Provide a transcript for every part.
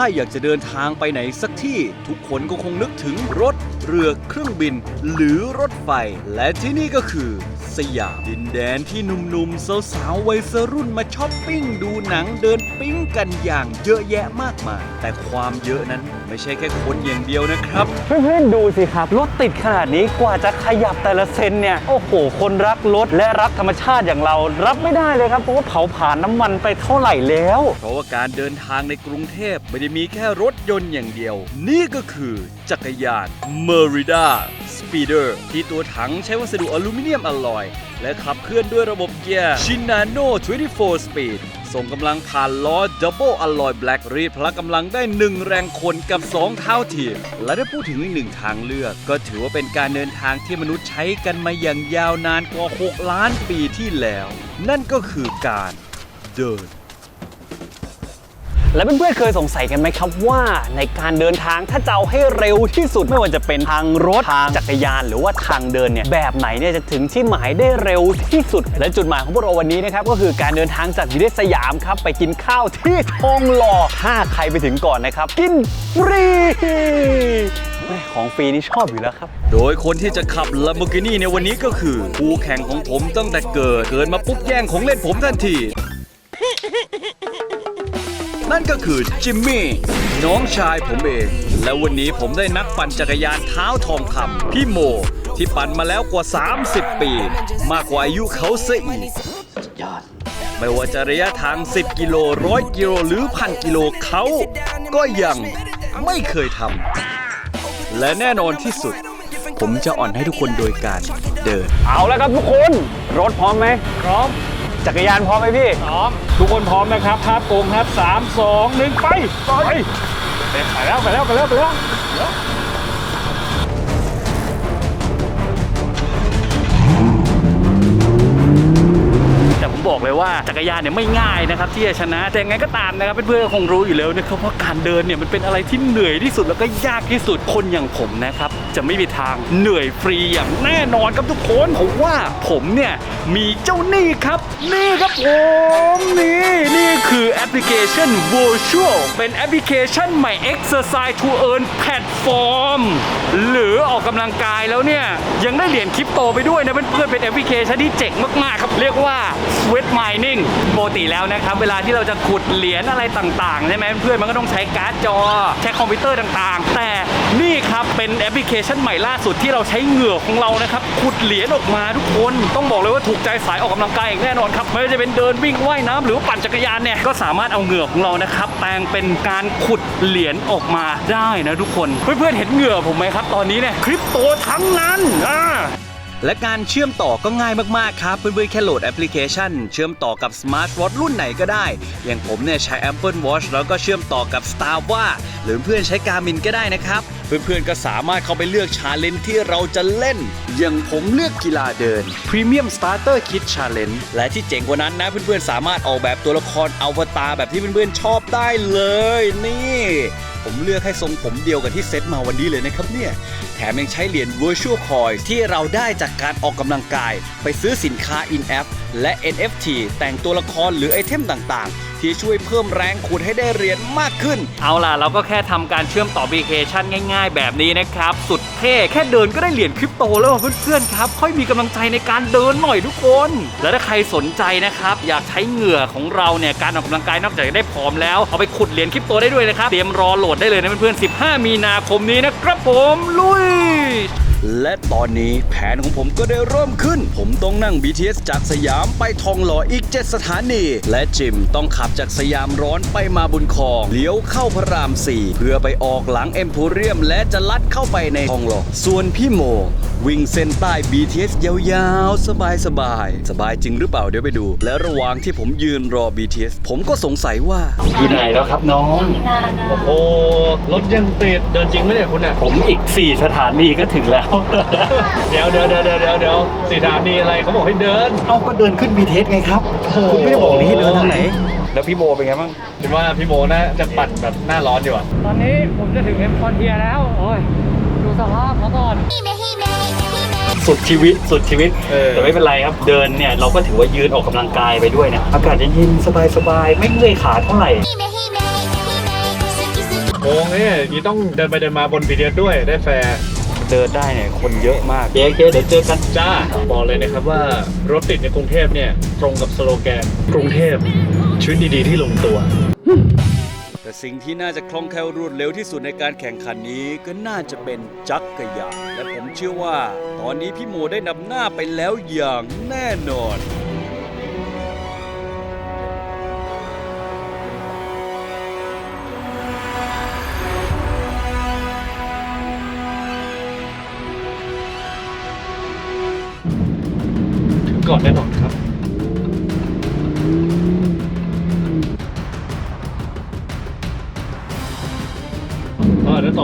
ถ้าอยากจะเดินทางไปไหนสักที่ ทุกคนก็คงนึกถึงรถ เรือเครื่องบิน หรือรถไฟ และที่นี่ก็คือ สยามดินแดนที่หนุ่มๆสาวๆวัยรุ่นมาช้อปปิ้งดูหนังเดินปิ้งกันอย่างเยอะแยะมากมาย แต่ความเยอะนั้นไม่ใช่แค่คนอย่างเดียวนะครับ เพื่อนๆดูสิครับรถติดขนาดนี้กว่าจะขยับแต่ละเซนเนี่ยโอ้โห คนรักรถและรักธรรมชาติอย่างเรา รับไม่ได้เลยครับเพราะว่าเผาผลาญน้ำมันไปเท่าไหร่แล้ว เพราะว่าการเดินทางในกรุงเทพไม่ได้มีแค่รถยนต์อย่างเดียว นี่ก็คือจักรยาน Merida Speeder ที่ตัวถังใช้วัสดุอลูมิเนียมอลลอย และขับเคลื่อนด้วยระบบเกียร์ Shinano 24 Speed ส่งกำลังผ่านล้อ Double Alloy Black รีดพละกำลังได้ 1 แรงคนกับ 2 เท้าเทียมและถ้าพูดถึงอีกหนึ่งทางเลือก ก็ถือว่าเป็นการเดินทางที่มนุษย์ใช้กันมาอย่างยาวนานกว่า 6 ล้านปีที่แล้ว นั่นก็คือการเดิน และเพื่อนๆเคยสงสัยกันไหมครับว่าในการเดินทางถ้าจะเอาให้เร็วที่สุดไม่ว่าจะเป็นทางรถทางจักรยาน หรือว่าทางเดินเนี่ยแบบไหนเนี่ยจะถึงที่หมายได้เร็วที่สุด และจุดหมายของพวกเราวันนี้นะครับก็คือการเดินทางจากยูเดสยามครับไปกินข้าวที่ทองหล่อถ้าใครไปถึงก่อนนะครับ กินฟรีของฟรีนี่ชอบอยู่แล้วครับ โดยคนที่จะขับ Lamborghini ในวันนี้ก็คือคู่แข่งของผมตั้งแต่เกิด เกิดมาปุ๊บแย่งของเล่นผมทันที นั่นก็คือจิมมี่น้องชายผมเอง และวันนี้ผมได้นักปั่นจักรยานเท้าทองคำพี่โม ที่ปั่นมาแล้วกว่า 30 ปี มากกว่าอายุเขาเสียอีกไม่ว่าจะระยะทาง 10 กิโลร้อยกิโลหรือพันกิโลเขาก็ยังไม่เคยทำและแน่นอนที่สุด ผมจะอ่อนให้ทุกคนโดยการเดิน เอาแล้วครับทุกคน รถพร้อมไหมพร้อม จักรยานพร้อมไหมพี่ พร้อม ทุกคนพร้อมนะครับภาพโกงครับสามสองหนึ่งไป ไป ไปแล้วไปแล้วไปแล้วไปแล้ว บอกเลยว่าจักรยานเนี่ยไม่ง่ายนะครับที่จะชนะแต่ยังไงก็ตามนะครับเพื่อนๆคงรู้อยู่แล้วนะครับว่าการเดินเนี่ยมันเป็นอะไรที่เหนื่อยที่สุดแล้วก็ยากที่สุดคนอย่างผมนะครับจะไม่มีทางเหนื่อยฟรีอย่างแน่นอนครับทุกคนผมว่าผมเนี่ยมีเจ้านี่ครับนี่ครับผมนี่นี่คือแอปพลิเคชัน Virtual เป็นแอปพลิเคชันใหม่ Exercise to Earn Platform หรือออกกำลังกายแล้วเนี่ยยังได้เหรียญคริปโตไปด้วยนะเพื่อนๆเป็นแอปพลิเคชันที่เจ๋งมากๆครับเรียกว่า Sweat Mining ปกติแล้วนะครับ เวลาที่เราจะขุดเหรียญอะไรต่างๆ ใช่ไหมเพื่อนมันก็ต้องใช้การ์ดจอ ใช้คอมพิวเตอร์ต่างๆ แต่นี่ครับ เป็นแอปพลิเคชันใหม่ล่าสุดที่เราใช้เหงื่อของเรานะครับ ขุดเหรียญออกมาทุกคน ต้องบอกเลยว่าถูกใจสายออกกำลังกายอย่างแน่นอนครับ ไม่ว่าจะเป็นเดินวิ่งว่ายน้ำหรือปั่นจักรยานเนี่ย ก็สามารถเอาเหงื่อของเรานะครับแปลงเป็นการขุดเหรียญออกมาได้นะทุกคน เพื่อนๆเห็นเหงื่อผมไหมครับ ตอนนี้เนี่ยคริปโตทั้งนั้นอ่า และการเชื่อมต่อก็ง่ายมาก ๆ ครับ เพื่อนๆ แค่โหลดแอปพลิเคชัน เชื่อมต่อกับสมาร์ทวอทรุ่นไหนก็ได้ อย่างผมเนี่ยใช้ Apple Watch แล้วก็เชื่อมต่อกับ Star ว่าหรือเพื่อนใช้ Garmin ก็ได้นะครับ เพื่อนๆ ก็สามารถเข้าไปเลือกชาเลนจ์ที่เราจะเล่น อย่างผมเลือกกีฬาเดิน Premium Starter Kit Challenge และที่เจ๋งกว่านั้นนะ เพื่อนๆ สามารถออกแบบตัวละครอวตารแบบที่เพื่อนๆ ชอบได้เลย นี่ ผมเลือกให้ทรงผมเดียวกับที่เซตมาวันนี้เลยนะครับเนี่ย แถมยังใช้เหรียญ Virtual Coin ที่เราได้จากการออกกำลังกาย ไปซื้อสินค้า in-app และ NFT แต่งตัวละครหรือไอเทมต่างๆที่ช่วยเพิ่มแรงขุดให้ได้เหรียญมากขึ้น เอาล่ะ เราก็แค่ทำการเชื่อมต่อแอปพลิเคชันง่ายๆ แบบนี้นะครับ สุดเท่แค่เดินก็ได้เหรียญคริปโตแล้วเพื่อนๆครับ ค่อยมีกำลังใจในการเดินหน่อยทุกคน และถ้าใครสนใจนะครับ อยากใช้เหงื่อของเราเนี่ยการออกกำลังกายนอกจากจะได้ผอมแล้วเอาไปขุดเหรียญคริปโตได้ด้วยนะครับเตรียมรอโหลดได้เลยนะเพื่อนๆ15 มีนาคมนี้นะครับผมลุย และตอนนี้แผนของผมก็ได้เริ่มขึ้น ผมต้องนั่ง BTS จากสยามไปทองหล่ออีก 7 สถานี และจิมต้องขับจากสยามร้อนไปมาบุญคองเลี้ยวเข้าพระราม 4 เพื่อไปออกหลังเอ็มโพเรียม และจะลัดเข้าไปในทองหล่อส่วนพี่โมวิ่งเส้นใต้ BTS ยาวๆ สบายๆสบายจริงหรือเปล่าเดี๋ยวไปดู และระหว่างที่ผมยืนรอ BTS ผมก็สงสัยว่า อยู่ไหนแล้วครับน้อง โอ้รถยังติดเดินจริงไหมเนี่ยคุณอะผมอีก 4 สถานีก็ถึงแล้ว เดี๋ยวเดี๋ยวเดี๋ยวเดี๋ยวเดี๋ยวเดี๋ยวสีดานีอะไรเขาบอกให้เดิน เอาก็เดินขึ้น BTS ไงครับ คุณไม่ได้บอกนี่ให้เดินทางไหน แล้วพี่โมเป็นไงบ้างคิดว่าพี่โมน่าจะปั่นแบบหน้าร้อนดีกว่าตอนนี้ผมจะถึงเอ็มคอนเทียแล้ว โอ้ยดู สภาพเขาก่อน สุดชีวิตสุดชีวิต เออ แต่ไม่เป็นไรครับ เดินเนี่ยเราก็ถือว่ายืนออกกำลังกายไปด้วยนะ อากาศเย็นๆสบายๆ ไม่เมื่อยขาเท่าไหร่โค้งนี่ยีต้องเดินไปเดินมาบนบีเดียด้วยได้แฟร์ เดินได้เนี่ยคนเยอะมากเคเคเดี๋ยวเจอกันจ้า บอกเลยนะครับว่ารถติดในกรุงเทพเนี่ย ตรงกับสโลแกน กรุงเทพชีวิตดีๆที่ลงตัว แต่สิ่งที่น่าจะคล่องแคล่วรวดเร็วที่สุดในการแข่งขันนี้ก็น่าจะเป็นจักรยานและผมเชื่อว่า ตอนนี้พี่โมได้นำหน้าไปแล้วอย่างแน่นอนก่อนแน่นอน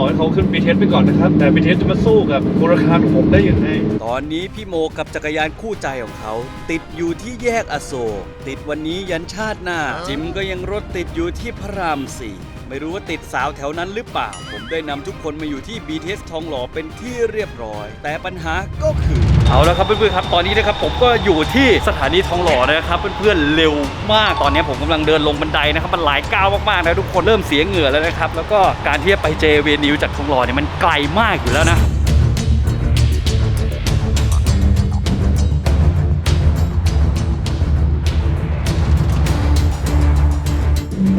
บอ่าเดี๋ยวต่อให้เขาขึ้น BTS ไปก่อนนะครับ แต่ BTS จะมาสู้กับมูลค่าของผมได้ยังไงตอนนี้พี่โมกับจักรยานคู่ใจของเขา ติดอยู่ที่แยกอโศกติดวันนี้ยันชาติหน้า จิมก็ยังรถติดอยู่ที่พระรามสี่ ไม่รู้ว่าติดสาวแถวนั้นหรือเปล่า ผมได้นำทุกคนมาอยู่ที่ BTS ทองหล่อเป็นที่เรียบร้อย แต่ปัญหาก็คือ เอาละครับเพื่อนๆครับตอนนี้นะครับผมก็อยู่ที่สถานีทองหล่อนะครับเพื่อนๆเร็วมากตอนนี้ผมกำลังเดินลงบันไดนะครับมันหลายก้าวมากๆนะทุกคนเริ่มเสียเหงื่อแล้วนะครับแล้วก็การที่จะไปเจเวนิวจากทองหล่อเนี่ยมันไกลมากอยู่แล้วนะ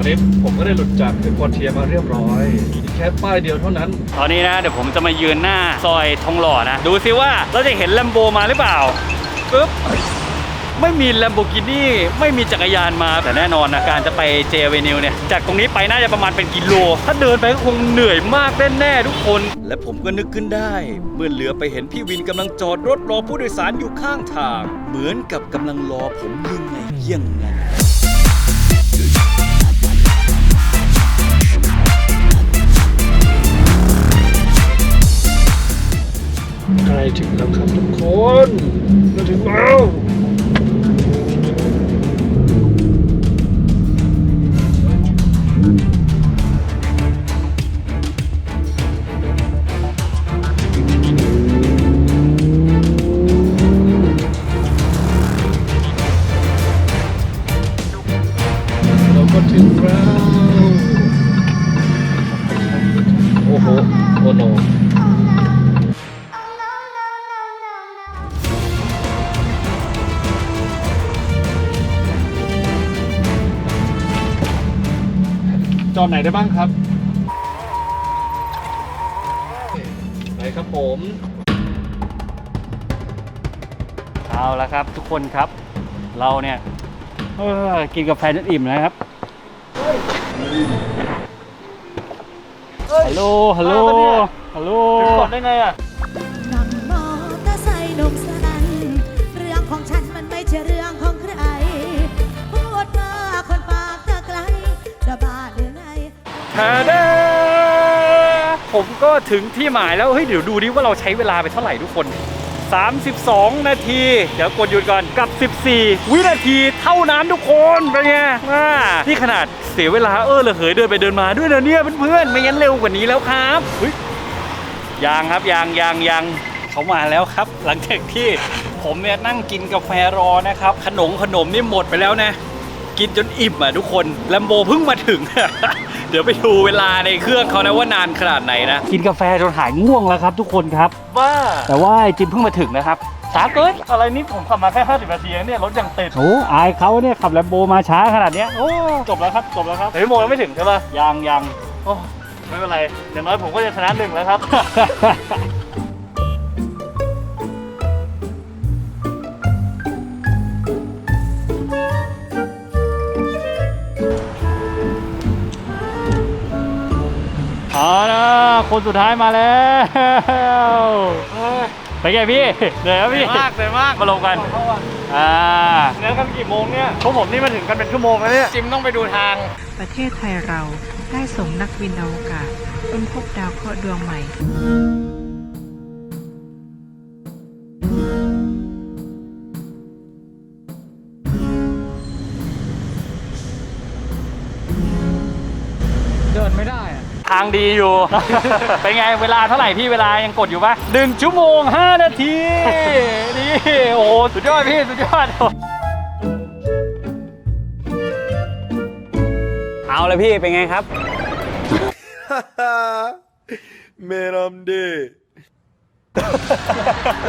ตอนนี้ผมก็ได้หลุดจากถึงควอนเทียมาเรียบร้อยอีกแค่ป้ายเดียวเท่านั้น ตอนนี้นะ เดี๋ยวผมจะมายืนหน้าซอยทองหล่อนะ ดูซิว่าเราจะเห็นแลมโบมาหรือเปล่าปึ๊บไม่มีแลมโบกินี่ไม่มีจักรยานมาแต่แน่นอนนะการจะไปเจเวนิวเนี่ย จากตรงนี้ไปน่าจะประมาณเป็นกิโล ถ้าเดินไปก็คงเหนื่อยมากแน่ๆทุกคน และผมก็นึกขึ้นได้ เมื่อเหลือไปเห็นพี่วินกำลังจอดรถรอผู้โดยสารอยู่ข้างทาง เหมือนกับกำลังรอผมยังไงเยี่ยงนั้น ใกล้ถึงแล้วครับทุกคนเราถึงแล้ว จอดไหนได้บ้างครับไหนครับผมเอาละครับ ทุกคนครับ เราเนี่ยเออกินกาแฟจนอิ่มนะครับฮัลโหลฮัลโหลฮัลโหลกดได้ไงอะ ทาดาผมก็ถึงที่หมายแล้ว เฮ้ย เดี๋ยวดูดิว่าเราใช้เวลาไปเท่าไหร่ทุกคน 32 นาที เดี๋ยวกดหยุดก่อนกับ 14 วินาทีเท่านั้นทุกคนเป็นไงว่านี่ขนาดเสียเวลาเออเหลอเหยเดินไปเดินมาด้วยนะเนี่ยเพื่อนๆไม่งั้นเร็วกว่านี้แล้วครับเฮ้ยยังครับยังยังยังเขามาแล้วครับ หลังจากที่ผมเนี่ยนั่งกินกาแฟรอนะครับ ขนมขนมนี่หมดไปแล้วนะ กินจนอิ่มอะทุกคนแลมโบเพิ่งมาถึง ดี๋ยวไปดูเวลาในเครื่องเขานะว่านานขนาดไหนนะ กินกาแฟจนหายง่วงแล้วครับ ทุกคนครับบ้าแต่ว่าไอ้จิมเพิ่งมาถึงนะครับช้าเกินอะไรนี่ผมขับมาแค่ 50 นาทีเองเนี่ยรถยังติด โอ้อายเขาเนี่ยขับแลมโบมาช้าขนาดเนี้ยโอ้จบแล้วครับจบแล้วครับแต่พี่โมยังไม่ถึงใช่ป่ะยังยังโอ้ไม่เป็นไรอย่างน้อยผมก็จะชนะหนึ่งแล้วครับ คนสุดท้ายมาแล้วไปนไงพี่เหนื่อยไหมพี่มากเลยมากมาลงกันอ่าเนี่ยกันกี่โมงเนี่ยพวกผมนี่มาถึงกันเป็นชั่วโมงแล้วเนี่ยจิมต้องไปดูทาง ประเทศไทยเราได้ส่งนักบินอวกาศค้นพบดาวเคราะห์ดวงใหม่างดีอยู่ เป็นไงเวลาเท่าไหร่พี่เวลายังกดอยู่ปะหนึ่งชั่วโมง 5 นาที นี่โอ้สุดยอดพี่สุดยอดเอาเลยพี่เป็นไงครับ Man I'm dead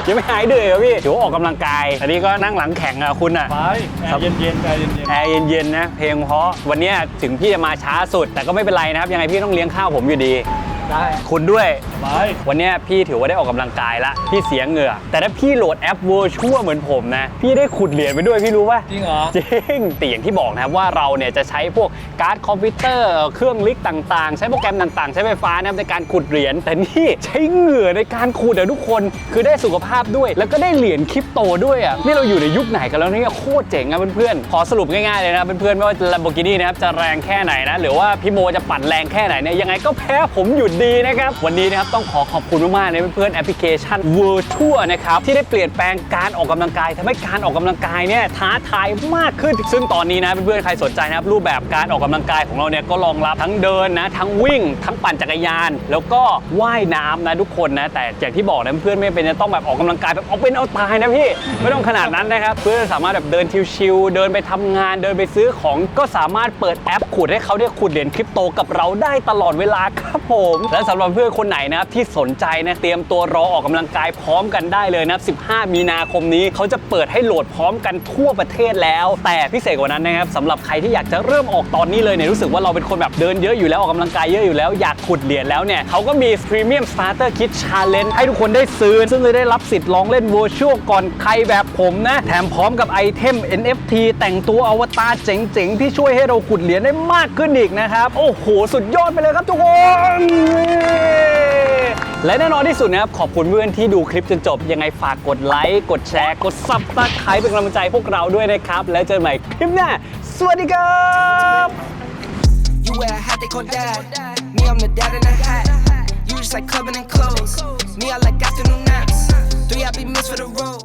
ยังไม่หายเดือยเหรอพี่ถือว่าออกกำลังกาย อันนี้ก็นั่งหลังแข่งอะคุณอะไปแอร์เย็นๆแอร์เย็นแอร์เย็นๆนะเพลงเพราะวันเนี้ยถึงพี่จะมาช้าสุด แต่ก็ไม่เป็นไรนะครับ ยังไงพี่ต้องเลี้ยงข้าวผมอยู่ดีๆ ได้คุณด้วยไปวันเนี้ยพี่ถือว่าได้ออกกำลังกายละพี่เสียเหงื่อ แต่ถ้าพี่โหลดแอป Virtual เหมือนผมนะ พี่ได้ขุดเหรียญไปด้วยพี่รู้ป่ะ จริงเหรอ จริงแต่อย่างที่บอกนะครับว่าเราเนี่ยจะใช้พวกการ์ดคอมพิวเตอร์เครื่องลิกต่างๆ ใช้โปรแกรมต่างๆ ใช้ไฟฟ้านะครับในการขุดเหรียญแต่นี่ใช้เหงื่อในการขุดอะทุกคนคือได้สุขภาพด้วย แล้วก็ได้เหรียญคริปโตด้วยอะนี่เราอยู่ในยุคไหนกันแล้วเนี่ยโคตรเจ๋งอะเพื่อนๆขอสรุปง่ายๆเลยนะเพื่อนๆไม่ว่า Lamborghini นะครับจะแรงแค่ไหนนะหรือว่าพี่โมจะปั่นแรงแค่ไหนเนี่ยยังไงก็แพ้ผมอยู่ดีนะครับ วันนี้นะครับต้องขอขอบคุณมากๆเลยเพื่อนๆแอปพลิเคชัน v i r t u a นะครับที่ได้เปลี่ยนแปลงการออกกำลังกายทำให้การออกกำลังกายเนี่ยท้าทายมากขึ้น ซึ่งตอนนี้นะเพื่อนๆใครสนใจนะครับรูปแบบการออกกำลังกายของเราเนี่ยก็รองรับทั้งเดินนะทั้งวิ่ง ทั้งปั่นจักรยาน แล้วก็ว่ายน้ำนะทุกคนนะแต่อย่างที่บอกนะเพื่อนๆไม่เป็นจะต้องแบบออกกำลังกายแบบเอาเป็นเอาตายนะพี่ไม่ต้องขนาดนั้นนะครับเพื่อนสามารถแบบเดินชิวๆเดินไปทำงาน เดินไปซื้อของก็สามารถเปิดแอปขุดให้เขาได้ขุดเหรียญคริปโตกับเราได้ตลอดเวลาครับผมและสำหรับเพื่อนคนไหนนะครับที่สนใจนะเตรียมตัวรอออกกำลังกายพร้อมกันได้เลยนะครับ 15 มีนาคมนี้เขาจะเปิดให้โหลดพร้อมกันทั่วประเทศแล้ว แต่พิเศษกว่านั้นนะครับสำหรับใครที่อยากจะเริ่มออกตอนนี้เลยเนี่ยรู้สึกว่าเราเป็นคนแบบเดินเยอะอยู่แล้วออกกำลังกายเยอะอยู่แล้วอยากขุดเหรียญแล้วเนี่ยเขาก็มี Premium Starter Kit Challenge ให้ทุกคนได้ซื้อ ซึ่งจะได้รับสิทธิ์ลองเล่น Virtual ก่อนใครแบบผมนะแถมพร้อมกับไอเทม NFT แต่งตัวอวตารเจ๋งๆ ที่ช่วยให้เราขุดเหรียญได้มากขึ้นอีกนะครับโอ้โหสุดยอดไปเลยครับทุกคนและแน่นอนที่สุดนะครับ ขอบคุณเพื่อนที่ดูคลิปจนจบ ยังไงฝากกดไลค์ กดแชร์ กดซับสไครป์เป็นกำลังใจพวกเราด้วยนะครับ แล้วเจอกันใหม่คลิปหน้า สวัสดีครับ You wear a hat, they call dad. Me, I'm the dad in a hat. You just like clubbing and clothes. Me, I like afternoon naps. Three happy meals for the road.